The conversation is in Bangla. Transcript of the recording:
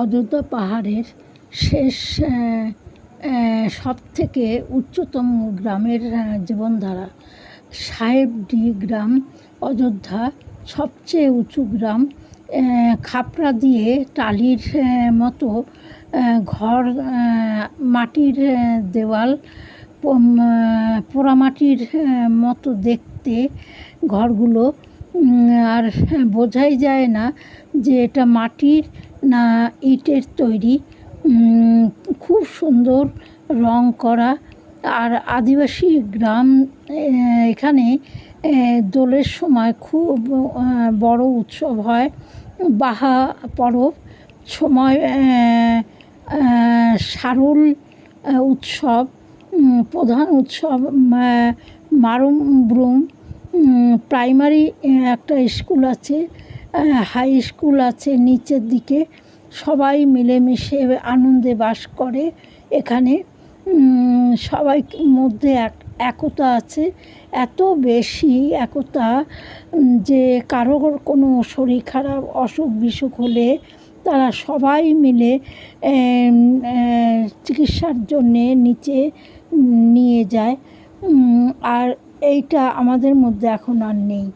অযোধ্যা পাহাড়ের শেষ সব থেকে উচ্চতম গ্রামের জীবনধারা। সাহেবডি গ্রাম, অযোধ্যা সবচেয়ে উঁচু গ্রাম খাপড়া দিয়ে টালির মতো ঘর মাটির দেওয়াল পোড়ামাটির মতো দেখতে ঘরগুলো। আর বোঝাই যায় না যে এটা মাটির না ইটের তৈরি খুব সুন্দর রং করা। আর আদিবাসী গ্রাম এখানে দোলের সময় খুব বড় উৎসব হয়। বাহা পরব, সময় সারুল উৎসব প্রধান উৎসব মারমব্রুম প্রাইমারি একটা স্কুল আছে। হাই স্কুল আছে, নিচের দিকে। সবাই মিলেমিশে আনন্দে বাস করে। এখানে সবাই মধ্যে এক, একতা আছে। এত বেশি একতা যে কারোর কোনো শরীর খারাপ, অসুখ বিসুখ হলে তারা সবাই মিলে চিকিৎসার জন্যে নিচে নিয়ে যায়। আর এইটা আমাদের মধ্যে এখন আর নেই।